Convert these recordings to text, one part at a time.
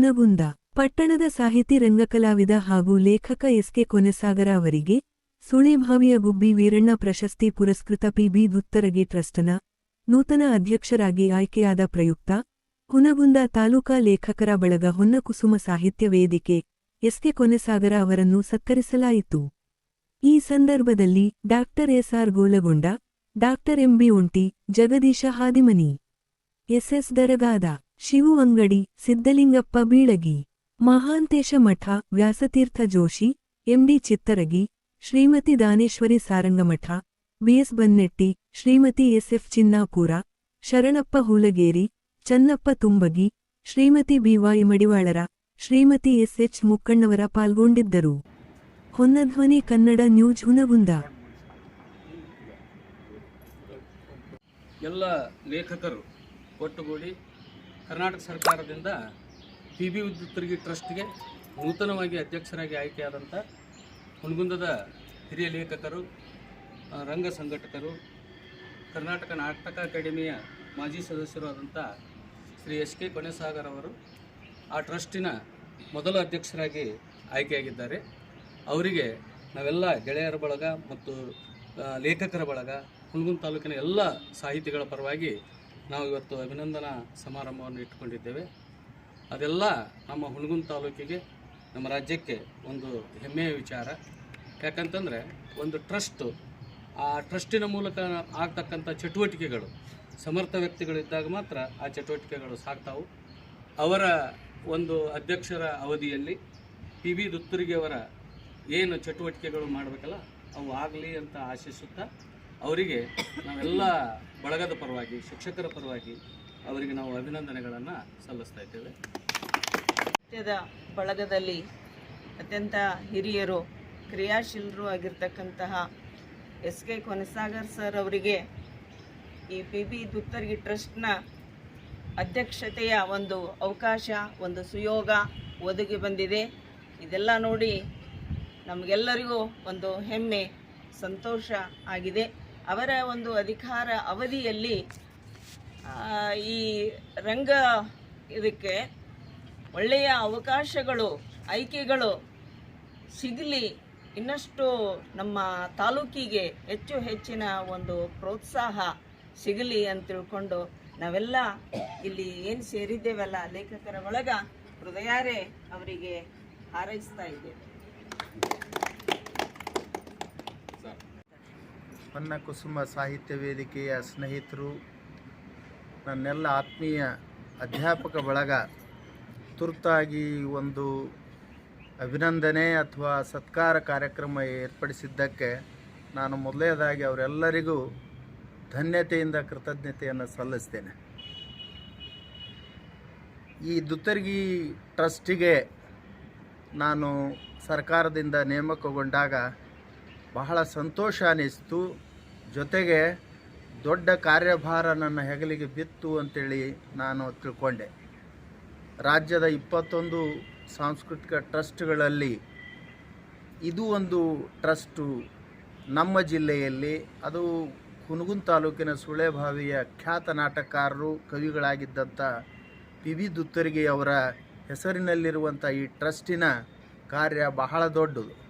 ಹುನಗುಂದ ಪಟ್ಟಣದ ಸಾಹಿತಿ ರಂಗಕಲಾವಿದ ಹಾಗೂ ಲೇಖಕ ಎಸ್ಕೆ ಕೊನೆಸಾಗರ ಅವರಿಗೆ ಸುಳಿಭಾವಿಯ ಗುಬ್ಬಿ ವೀರಣ್ಣ ಪ್ರಶಸ್ತಿ ಪುರಸ್ಕೃತ ಪಿಬಿ ದುತ್ತರಗಿ ಟ್ರಸ್ಟ್ನ ನೂತನ ಅಧ್ಯಕ್ಷರಾಗಿ ಆಯ್ಕೆಯಾದ ಪ್ರಯುಕ್ತ ಹುನಗುಂದ ತಾಲೂಕಾ ಲೇಖಕರ ಬಳಗ ಹೊನ್ನಕುಸುಮ ಸಾಹಿತ್ಯ ವೇದಿಕೆ ಎಸ್ಕೆ ಕೊನೆಸಾಗರ ಅವರನ್ನು ಸತ್ಕರಿಸಲಾಯಿತು. ಈ ಸಂದರ್ಭದಲ್ಲಿ doctor S R Golagonda doctor M B Unti Jagadeesha Hadimani, S S Daragad Shivu Angadi Siddalingappa Bilagi, Mahantesh Math, Vyasatirtha Joshi, M D Chittaragi, Shrimati Daneshwari Sarangamath, B S Bannetti, Shrimati S F Chinnapura, Sharanappa Hulageri, Channappa Tumbagi, Shrimati B Y Madivalar, Shrimati S H Mukkannavar ಪಾಲ್ಗೊಂಡಿದ್ದರು. ಹೊನ್ನಧ್ವನಿ Kannada news Hungund. ಎಲ್ಲ ಲೇಖಕರು ಒಟ್ಟುಗೂಡಿ ಕರ್ನಾಟಕ ಸರ್ಕಾರದಿಂದ P B ವಿದ್ಯುತ್ತರಿಗೆ ಟ್ರಸ್ಟ್ಗೆ ನೂತನವಾಗಿ ಅಧ್ಯಕ್ಷರಾಗಿ ಆಯ್ಕೆಯಾದಂಥ ಹುನಗುಂದದ ಹಿರಿಯ ಲೇಖಕರು ರಂಗ ಸಂಘಟಕರು, ಕರ್ನಾಟಕ ನಾಟಕ ಅಕಾಡೆಮಿಯ ಮಾಜಿ ಸದಸ್ಯರು ಆದಂಥ ಶ್ರೀ ಎಸ್ ಕೆ ಕೊನೆಸಾಗರ್ ಅವರು ಆ ಟ್ರಸ್ಟಿನ ಮೊದಲ ಅಧ್ಯಕ್ಷರಾಗಿ ಆಯ್ಕೆಯಾಗಿದ್ದಾರೆ. ಅವರಿಗೆ ನಾವೆಲ್ಲ ಗೆಳೆಯರ ಬಳಗ ಮತ್ತು ಲೇಖಕರ ಬಳಗ, ಹುಣಗುಂದ ತಾಲೂಕಿನ ಎಲ್ಲ ಸಾಹಿತಿಗಳ ಪರವಾಗಿ ನಾವು ಇವತ್ತು ಅಭಿನಂದನಾ ಸಮಾರಂಭವನ್ನು ಇಟ್ಟುಕೊಂಡಿದ್ದೇವೆ. ಅದೆಲ್ಲ ನಮ್ಮ ಹುಣಗುಂದ ತಾಲೂಕಿಗೆ, ನಮ್ಮ ರಾಜ್ಯಕ್ಕೆ ಒಂದು ಹೆಮ್ಮೆಯ ವಿಚಾರ. ಯಾಕಂತಂದರೆ ಒಂದು ಟ್ರಸ್ಟು, ಆ ಟ್ರಸ್ಟಿನ ಮೂಲಕ ಆಗ್ತಕ್ಕಂಥ ಚಟುವಟಿಕೆಗಳು, ಸಮರ್ಥ ವ್ಯಕ್ತಿಗಳಿದ್ದಾಗ ಮಾತ್ರ ಆ ಚಟುವಟಿಕೆಗಳು ಸಾಗ್ತಾವು. ಅವರ ಒಂದು ಅಧ್ಯಕ್ಷರ ಅವಧಿಯಲ್ಲಿ ಪಿ ಬಿ ದುತ್ತುರಿಗೆಯವರ ಏನು ಚಟುವಟಿಕೆಗಳು ಮಾಡಬೇಕಲ್ಲ, ಅವು ಆಗಲಿ ಅಂತ ಆಶಿಸುತ್ತಾ ಅವರಿಗೆ ನಾವೆಲ್ಲ ಬಳಗದ ಪರವಾಗಿ, ಶಿಕ್ಷಕರ ಪರವಾಗಿ ಅವರಿಗೆ ನಾವು ಅಭಿನಂದನೆಗಳನ್ನು ಸಲ್ಲಿಸ್ತಾ ಇದ್ದೇವೆ. ನೃತ್ಯದ ಬಳಗದಲ್ಲಿ ಅತ್ಯಂತ ಹಿರಿಯರು, ಕ್ರಿಯಾಶೀಲರು ಆಗಿರ್ತಕ್ಕಂತಹ ಎಸ್ ಕೆ ಕೊನಸಾಗರ್ ಸರ್ ಅವರಿಗೆ ಈ ಪಿ ಬಿ ದುತ್ತರ್ಗಿ ಟ್ರಸ್ಟ್ನ ಅಧ್ಯಕ್ಷತೆಯ ಒಂದು ಅವಕಾಶ, ಒಂದು ಸುಯೋಗ ಒದಗಿ ಬಂದಿದೆ. ಇದೆಲ್ಲ ನೋಡಿ ನಮಗೆಲ್ಲರಿಗೂ ಒಂದು ಹೆಮ್ಮೆ, ಸಂತೋಷ ಆಗಿದೆ. ಅವರ ಒಂದು ಅಧಿಕಾರ ಅವಧಿಯಲ್ಲಿ ಈ ರಂಗ ಇದಕ್ಕೆ ಒಳ್ಳೆಯ ಅವಕಾಶಗಳು, ಆಯ್ಕೆಗಳು ಸಿಗಲಿ ಇನ್ನಷ್ಟು ನಮ್ಮ ತಾಲೂಕಿಗೆ ಹೆಚ್ಚು ಹೆಚ್ಚಿನ ಒಂದು ಪ್ರೋತ್ಸಾಹ ಸಿಗಲಿ ಅಂತ ತಿಳ್ಕೊಂಡು ನಾವೆಲ್ಲ ಇಲ್ಲಿ ಏನು ಸೇರಿದ್ದೇವಲ್ಲ ಲೇಖಕರ ಒಳಗ, ಹೃದಯಾರೆ ಅವರಿಗೆ ಹಾರೈಸ್ತಾ ಇದ್ದೇವೆ. ಹೊನ್ನ ಕುಸುಮ ಸಾಹಿತ್ಯ ವೇದಿಕೆಯ ಸ್ನೇಹಿತರು, ನನ್ನೆಲ್ಲ ಆತ್ಮೀಯ ಅಧ್ಯಾಪಕ ಬಳಗ, ತುರ್ತಾಗಿ ಒಂದು ಅಭಿನಂದನೆ ಅಥವಾ ಸತ್ಕಾರ ಕಾರ್ಯಕ್ರಮ ಏರ್ಪಡಿಸಿದ್ದಕ್ಕೆ ನಾನು ಮೊದಲನೇದಾಗಿ ಅವರೆಲ್ಲರಿಗೂ ಧನ್ಯತೆಯಿಂದ ಕೃತಜ್ಞತೆಯನ್ನು ಸಲ್ಲಿಸ್ತೇನೆ. ಈ ದುತ್ತರ್ಗಿ ಟ್ರಸ್ಟಿಗೆ ನಾನು ಸರ್ಕಾರದಿಂದ ನೇಮಕಗೊಂಡಾಗ ಬಹಳ ಸಂತೋಷ ಅನ್ನಿಸ್ತು ಜೊತೆಗೆ ದೊಡ್ಡ ಕಾರ್ಯಭಾರ ನನ್ನ ಹೆಗಲಿಗೆ ಬಿತ್ತು ಅಂತೇಳಿ ನಾನು ತಿಳ್ಕೊಂಡೆ. ರಾಜ್ಯದ ಇಪ್ಪತ್ತೊಂದು ಸಾಂಸ್ಕೃತಿಕ ಟ್ರಸ್ಟ್ಗಳಲ್ಲಿ ಇದು ಒಂದು ಟ್ರಸ್ಟು ನಮ್ಮ ಜಿಲ್ಲೆಯಲ್ಲಿ. ಅದು ಕುನುಗುನ್ ತಾಲೂಕಿನ ಸುಳೆಬಾವಿಯ ಖ್ಯಾತ ನಾಟಕಕಾರರು, ಕವಿಗಳಾಗಿದ್ದಂಥ ಪಿ ವಿ ದುತ್ತರಿಗೆಯವರ ಹೆಸರಿನಲ್ಲಿರುವಂಥ ಈ ಟ್ರಸ್ಟಿನ ಕಾರ್ಯ ಬಹಳ ದೊಡ್ಡದು.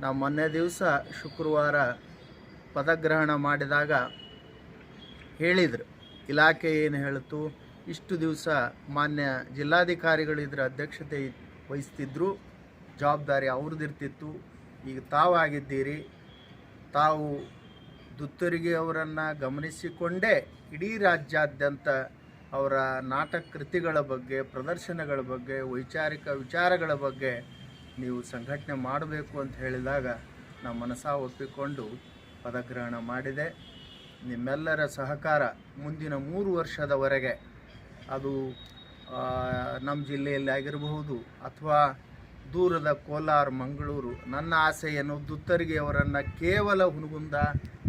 ನಾವು ಮೊನ್ನೆ ದಿವಸ ಶುಕ್ರವಾರ ಪದಗ್ರಹಣ ಮಾಡಿದಾಗ ಹೇಳಿದರು. ಇಲಾಖೆ ಏನು ಹೇಳಿತು? ಇಷ್ಟು ದಿವಸ ಮಾನ್ಯ ಜಿಲ್ಲಾಧಿಕಾರಿಗಳು ಇದರ ಅಧ್ಯಕ್ಷತೆ ವಹಿಸ್ತಿದ್ರು. ಜವಾಬ್ದಾರಿ ಅವ್ರದ್ದಿರ್ತಿತ್ತು. ಈಗ ತಾವು ಆಗಿದ್ದೀರಿ. ತಾವು ದುತ್ತರಿಗೆ ಅವರನ್ನು ಗಮನಿಸಿಕೊಂಡೇ ಇಡೀ ರಾಜ್ಯಾದ್ಯಂತ ಅವರ ನಾಟಕ ಕೃತಿಗಳ ಬಗ್ಗೆ, ಪ್ರದರ್ಶನಗಳ ಬಗ್ಗೆ, ವೈಚಾರಿಕ ವಿಚಾರಗಳ ಬಗ್ಗೆ ನೀವು ಸಂಘಟನೆ ಮಾಡಬೇಕು ಅಂತ ಹೇಳಿದಾಗ ನಾವು ಮನಸಾ ಒಪ್ಪಿಕೊಂಡು ಪದಗ್ರಹಣ ಮಾಡಿದೆ. ನಿಮ್ಮೆಲ್ಲರ ಸಹಕಾರ ಮುಂದಿನ ಮೂರು ವರ್ಷದವರೆಗೆ ಅದು ನಮ್ಮ ಜಿಲ್ಲೆಯಲ್ಲಿ ಆಗಿರಬಹುದು ಅಥವಾ ದೂರದ ಕೋಲಾರ, ಮಂಗಳೂರು, ನನ್ನ ಆಸೆಯನ್ನು ದುತ್ತರಿಗೆಯವರನ್ನು ಕೇವಲ ಹುನಗುಂದ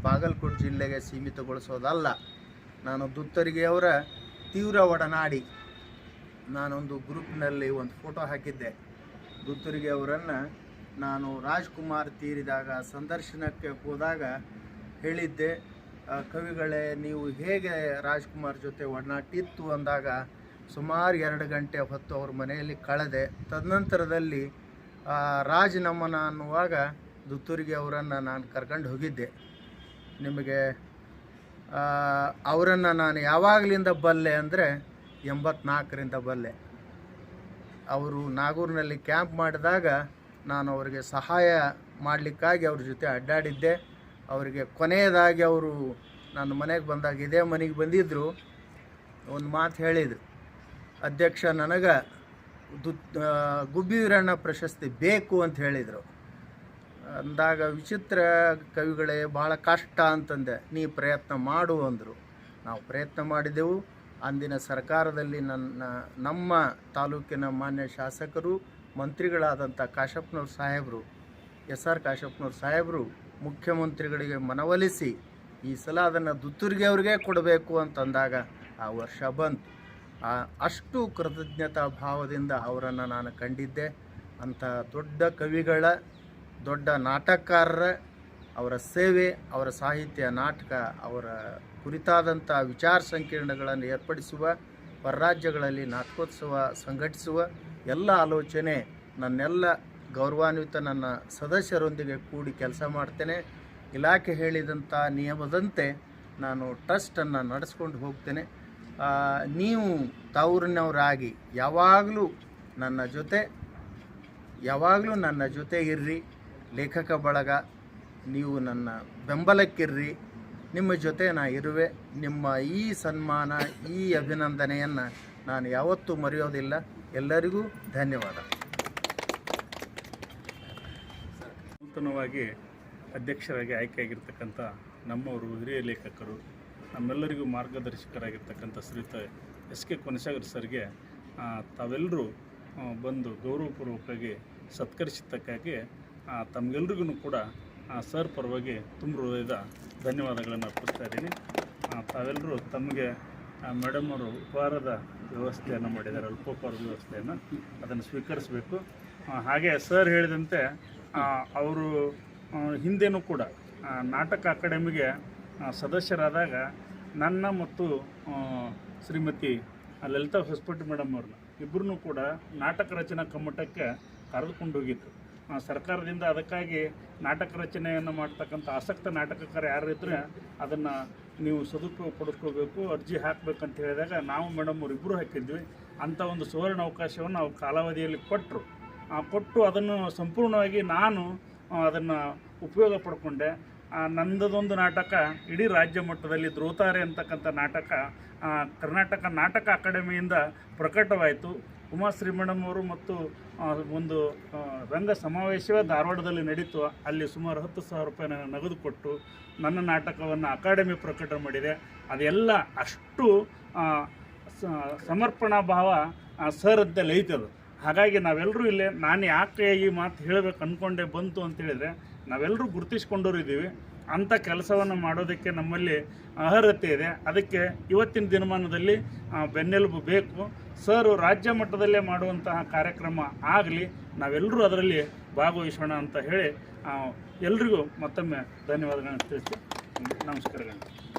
ಬಾಗಲಕೋಟೆ ಜಿಲ್ಲೆಗೆ ಸೀಮಿತಗೊಳಿಸೋದಲ್ಲ. ನಾನು ದುತ್ತರಿಗೆಯವರ ತೀವ್ರ ಒಡನಾಡಿ ನಾನೊಂದು ಗ್ರೂಪ್ನಲ್ಲಿ ಒಂದು ಫೋಟೋ ಹಾಕಿದ್ದೆ. ದುತ್ತರಿಗೆ ಅವರನ್ನು ನಾನು ರಾಜ್ಕುಮಾರ್ ತೀರಿದಾಗ, ಸಂದರ್ಶನಕ್ಕೆ ಹೋದಾಗ ಹೇಳಿದ್ದೆ ಕವಿಗಳೇ, ನೀವು ಹೇಗೆ ರಾಜ್ಕುಮಾರ್ ಜೊತೆ ಒಡನಾಟಿತ್ತು ಅಂದಾಗ, ಸುಮಾರು ಎರಡು ಗಂಟೆ ಹೊತ್ತು ಅವ್ರ ಮನೆಯಲ್ಲಿ ಕಳೆದೆ. ತದನಂತರದಲ್ಲಿ ರಾಜ್ ನಮನ ಅನ್ನುವಾಗ ದುತ್ತೂರಿಗೆ ಅವರನ್ನು ನಾನು ಕರ್ಕೊಂಡು ಹೋಗಿದ್ದೆ. ನಿಮಗೆ ಅವರನ್ನು ನಾನು ಯಾವಾಗಲಿಂದ ಬಲ್ಲೆ ಅಂದರೆ ಎಂಬತ್ನಾಲ್ಕರಿಂದ ಬಲ್ಲೆ. ಅವರು ನಾಗೂರಿನಲ್ಲಿ ಕ್ಯಾಂಪ್ ಮಾಡಿದಾಗ ನಾನು ಅವರಿಗೆ ಸಹಾಯ ಮಾಡಲಿಕ್ಕಾಗಿ ಅವ್ರ ಜೊತೆ ಅಡ್ಡಾಡಿದ್ದೆ. ಅವರಿಗೆ ಕೊನೆಯದಾಗಿ ಅವರು ನನ್ನ ಮನೆಗೆ ಬಂದಾಗ ಇದೇ ಮನೆಗೆ ಬಂದಿದ್ದರು ಒಂದು ಮಾತು ಹೇಳಿದರು. ಅಧ್ಯಕ್ಷ, ನನಗೆ ದು ಗುಬ್ಬಿ ವೀರಣ್ಣ ಪ್ರಶಸ್ತಿ ಬೇಕು ಅಂತ ಹೇಳಿದರು. ಅಂದಾಗ ವಿಚಿತ್ರ ಕವಿಗಳೇ ಭಾಳ ಕಷ್ಟ ಅಂತಂದೆ. ನೀ ಪ್ರಯತ್ನ ಮಾಡು ಅಂದರು. ನಾವು ಪ್ರಯತ್ನ ಮಾಡಿದೆವು. ಅಂದಿನ ಸರ್ಕಾರದಲ್ಲಿ ನನ್ನ, ನಮ್ಮ ತಾಲೂಕಿನ ಮಾನ್ಯ ಶಾಸಕರು, ಮಂತ್ರಿಗಳಾದಂಥ ಕಾಶಪ್ಪನವ್ರ ಸಾಹೇಬರು ಎಸ್ ಆರ್ ಕಾಶಪ್ಪನವ್ರ ಸಾಹೇಬರು ಮುಖ್ಯಮಂತ್ರಿಗಳಿಗೆ ಮನವೊಲಿಸಿ ಈ ಸಲ ಅದನ್ನು ದುತ್ತುರಿಗೆ ಅವ್ರಿಗೆ ಕೊಡಬೇಕು ಅಂತಂದಾಗ ಆ ವರ್ಷ ಬಂತು. ಆ ಅಷ್ಟು ಕೃತಜ್ಞತಾ ಭಾವದಿಂದ ಅವರನ್ನು ನಾನು ಕಂಡಿದ್ದೆ. ಅಂಥ ದೊಡ್ಡ ಕವಿಗಳ, ದೊಡ್ಡ ನಾಟಕಕಾರರ ಅವರ ಸೇವೆ, ಅವರ ಸಾಹಿತ್ಯ, ನಾಟಕ, ಅವರ ಕುರಿತಾದಂಥ ವಿಚಾರ ಸಂಕಿರಣಗಳನ್ನು ಏರ್ಪಡಿಸುವ, ಹೊರರಾಜ್ಯಗಳಲ್ಲಿ ನಾಟಕೋತ್ಸವ ಸಂಘಟಿಸುವ ಎಲ್ಲ ಆಲೋಚನೆ ನನ್ನೆಲ್ಲ ಗೌರವಾನ್ವಿತ ನನ್ನ ಸದಸ್ಯರೊಂದಿಗೆ ಕೂಡಿ ಕೆಲಸ ಮಾಡ್ತೇನೆ. ಇಲಾಖೆ ಹೇಳಿದಂಥ ನಿಯಮದಂತೆ ನಾನು ಟ್ರಸ್ಟನ್ನು ನಡೆಸ್ಕೊಂಡು ಹೋಗ್ತೇನೆ. ನೀವು ತವರಿನವರಾಗಿ ಯಾವಾಗಲೂ ನನ್ನ ಜೊತೆ, ಯಾವಾಗಲೂ ನನ್ನ ಜೊತೆ ಇರ್ರಿ. ಲೇಖಕ ಬಳಗ, ನೀವು ನನ್ನ ಬೆಂಬಲಕ್ಕಿರ್ರಿ. ನಿಮ್ಮ ಜೊತೆ ನಾ ಇರುವೆ. ನಿಮ್ಮ ಈ ಸನ್ಮಾನ, ಈ ಅಭಿನಂದನೆಯನ್ನು ನಾನು ಯಾವತ್ತೂ ಮರೆಯೋದಿಲ್ಲ. ಎಲ್ಲರಿಗೂ ಧನ್ಯವಾದ. ನೂತನವಾಗಿ ಅಧ್ಯಕ್ಷರಾಗಿ ಆಯ್ಕೆಯಾಗಿರ್ತಕ್ಕಂಥ ನಮ್ಮವರು ಹಿರಿಯ ಲೇಖಕರು, ನಮ್ಮೆಲ್ಲರಿಗೂ ಮಾರ್ಗದರ್ಶಕರಾಗಿರ್ತಕ್ಕಂಥ ಶ್ರೀಯುತ ಎಸ್ ಕೆ ಕೊನಸಾಗರ್ ಸರ್ಗೆ ತಾವೆಲ್ಲರೂ ಬಂದು ಗೌರವಪೂರ್ವಕವಾಗಿ ಸತ್ಕರಿಸಿದ್ದಕ್ಕಾಗಿ ತಮಗೆಲ್ರಿಗೂ ಕೂಡ ಸರ್ ಪರವಾಗಿ ತುಂಬ ಹೃದಯದ ಧನ್ಯವಾದಗಳನ್ನು ಅರ್ಪಿಸ್ತಾ ಇದ್ದೀನಿ. ಆ, ತಾವೆಲ್ಲರೂ ತಮಗೆ ಮೇಡಮ್ ಅವರು ಉಪಹಾರದ ವ್ಯವಸ್ಥೆಯನ್ನು ಮಾಡಿದ್ದಾರೆ ಅಲ್ಪೋಪಹಾರದ ವ್ಯವಸ್ಥೆಯನ್ನು ಅದನ್ನು ಸ್ವೀಕರಿಸಬೇಕು. ಹಾಗೆ ಸರ್ ಹೇಳಿದಂತೆ ಅವರು ಹಿಂದೆನೂ ಕೂಡ ನಾಟಕ ಅಕಾಡೆಮಿಗೆ ಆ, ಸದಸ್ಯರಾದಾಗ ನನ್ನ ಮತ್ತು ಶ್ರೀಮತಿ ಲಲಿತಾ ಹೊಸಪಟ್ಟಿ ಮೇಡಮ್ ಅವ್ರನ್ನ ಇಬ್ಬರೂ ಕೂಡ ನಾಟಕ ರಚನಾ ಕಮ್ಮಟಕ್ಕೆ ಕರೆದುಕೊಂಡು ಹೋಗಿದ್ರು. ಆ, ಸರ್ಕಾರದಿಂದ ಅದಕ್ಕಾಗಿ ನಾಟಕ ರಚನೆಯನ್ನು ಮಾಡ್ತಕ್ಕಂಥ ಆಸಕ್ತ ನಾಟಕಕಾರ ಯಾರಿದ್ರೆ ಅದನ್ನು ನೀವು ಸದುಪಯೋಗ ಪಡಿಸ್ಕೋಬೇಕು ಅರ್ಜಿ ಹಾಕಬೇಕಂತ ಹೇಳಿದಾಗ ನಾವು ಮೇಡಮ್ ಅವ್ರು ಇಬ್ಬರು ಹಾಕಿದ್ವಿ. ಅಂಥ ಒಂದು ಸುವರ್ಣ ಅವಕಾಶವನ್ನು ಅವ್ರು ಕಾಲಾವಧಿಯಲ್ಲಿ ಕೊಟ್ಟರು ಕೊಟ್ಟು ಅದನ್ನು ಸಂಪೂರ್ಣವಾಗಿ ನಾನು ಅದನ್ನು ಉಪಯೋಗ ಪಡ್ಕೊಂಡೆ. ನಂದದೊಂದು ನಾಟಕ, ಇಡೀ ರಾಜ್ಯ ಮಟ್ಟದಲ್ಲಿ ದ್ರೋತಾರೆ ಅಂತಕ್ಕಂಥ ನಾಟಕ ಕರ್ನಾಟಕ ನಾಟಕ ಅಕಾಡೆಮಿಯಿಂದ ಪ್ರಕಟವಾಯಿತು. ಉಮಾಶ್ರೀ ಮೇಡಮ್ ಅವರು ಮತ್ತು ಒಂದು ರಂಗ ಸಮಾವೇಶವೇ ಧಾರವಾಡದಲ್ಲಿ ನಡೀತು. ಅಲ್ಲಿ ಸುಮಾರು ಹತ್ತು ಸಾವಿರ ರೂಪಾಯಿ ನಗದು ಕೊಟ್ಟು ನನ್ನ ನಾಟಕವನ್ನು ಅಕಾಡೆಮಿ ಪ್ರಕಟ ಮಾಡಿದೆ. ಅದೆಲ್ಲ ಅಷ್ಟು ಸಮರ್ಪಣಾ ಭಾವ ಸರದ್ದಲ್ಲಿ ಸರ್ ಅಂತಲ್ಲಿ ಐತೆ ಅದು ಹಾಗಾಗಿ ನಾವೆಲ್ಲರೂ ಇಲ್ಲೇ, ನಾನು ಯಾಕೆ ಈ ಮಾತು ಹೇಳಬೇಕು ಅಂದ್ಕೊಂಡೆ ಬಂತು ಅಂತ ಹೇಳಿದರೆ ನಾವೆಲ್ಲರೂ ಗುರುತಿಸ್ಕೊಂಡವ್ರು ಇದ್ದೀವಿ ಅಂಥ ಕೆಲಸವನ್ನು ಮಾಡೋದಕ್ಕೆ ನಮ್ಮಲ್ಲಿ ಅರ್ಹತೆ ಇದೆ. ಅದಕ್ಕೆ ಇವತ್ತಿನ ದಿನಮಾನದಲ್ಲಿ ಬೆನ್ನೆಲುಬು ಬೇಕು. ಸರ್, ರಾಜ್ಯ ಮಟ್ಟದಲ್ಲೇ ಮಾಡುವಂತಹ ಕಾರ್ಯಕ್ರಮ ಆಗಲಿ, ನಾವೆಲ್ಲರೂ ಅದರಲ್ಲಿ ಭಾಗವಹಿಸೋಣ ಅಂತ ಹೇಳಿ ಎಲ್ರಿಗೂ ಮತ್ತೊಮ್ಮೆ ಧನ್ಯವಾದಗಳನ್ನು ತಿಳಿಸಿ ನಮಸ್ಕಾರಗಳು